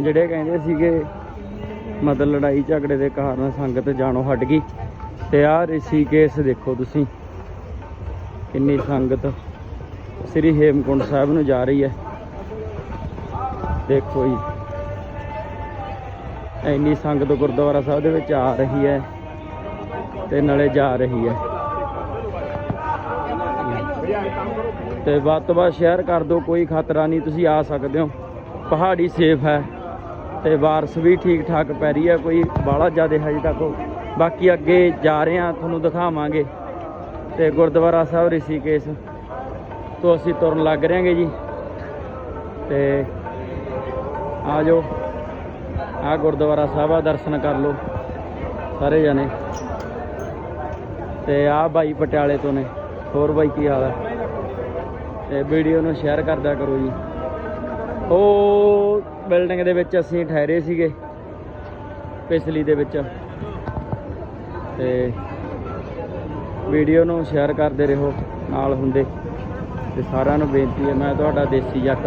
ਜਿਹੜੇ ਕਹਿੰਦੇ ਸੀਗੇ, ਮਤਲਬ ਲੜਾਈ ਝਗੜੇ ਦੇ ਕਾਰਨ ਸੰਗਤ ਜਾਣੋ ਹਟ ਗਈ। ਤੇ ਆਹ ਰਿਸ਼ੀਕੇਸ਼ ਦੇਖੋ ਤੁਸੀਂ। ਕਿੰਨੀ ਸੰਗਤ ਸ੍ਰੀ ਹੇਮਕੁੰਟ ਸਾਹਿਬ ਨੂੰ ਜਾ ਰਹੀ ਹੈ। ਦੇਖੋ ਜੀ। ਇੰਨੀ ਸੰਗਤ ਗੁਰਦੁਆਰਾ ਸਾਹਿਬ ਦੇ ਵਿੱਚ ਆ ਰਹੀ ਹੈ ਤੇ ਨਾਲੇ ਜਾ ਰਹੀ ਹੈ। ਤੇ ਵੱਧ ਤੋਂ ਵੱਧ ਸ਼ੇਅਰ ਕਰ ਦਿਓ, ਕੋਈ ਖਤਰਾ ਨਹੀਂ, ਤੁਸੀਂ ਆ ਸਕਦੇ ਹੋ। ਪਹਾੜੀ ਸੇਫ ਹੈ। ਤੇ ਬਾਰਿਸ਼ ਵੀ ਠੀਕ ਠਾਕ ਪੈ ਰਹੀ ਹੈ ਕੋਈ ਬਾਹਲਾ ਜ਼ਿਆਦਾ ਹਜੇ ਤੱਕ ਬਾਕੀ ਅੱਗੇ ਜਾ ਰਹੇ ਹਾਂ ਤੁਹਾਨੂੰ ਦਿਖਾਵਾਂਗੇ। ਤੇ ਗੁਰਦੁਆਰਾ ਸਾਹਿਬ ਰਿਸ਼ੀਕੇਸ਼, ਤੋਂ ਅਸੀਂ ਤੁਰਨ ਲੱਗ ਰਹੇ ਹਾਂਗੇ ਜੀ। ਤੇ ਆ ਜਾਓ, ਆ ਗੁਰਦੁਆਰਾ ਸਾਹਿਬ ਆ, ਦਰਸ਼ਨ ਕਰ ਲਓ, ਸਾਰੇ ਜਣੇ। ਤੇ ਆ ਬਾਈ ਪਟਿਆਲੇ ਤੋਂ ਨੇ, ਹੋਰ ਬਾਈ ਕੀ ਹਾਲ ਹੈ ਤੇ ਵੀਡੀਓ ਨੂੰ ਸ਼ੇਅਰ ਕਰਦਿਆ ਕਰੋ ਜੀ। ਉਹ ਬਿਲਡਿੰਗ ਦੇ ਵਿੱਚ ਅਸੀਂ ਠਹਿਰੇ ਸੀਗੇ, ਪਿਛਲੀ ਦੇ ਵਿੱਚ। ਤੇ ਵੀਡੀਓ ਨੂੰ ਸ਼ੇਅਰ ਕਰਦੇ ਰਹੋ, ਨਾਲ ਹੁੰਦੇ। ਤੇ ਸਾਰਿਆਂ ਨੂੰ ਬੇਨਤੀ ਹੈ, ਮੈਂ ਤੁਹਾਡਾ ਦੇਸੀ ਜੱਟ।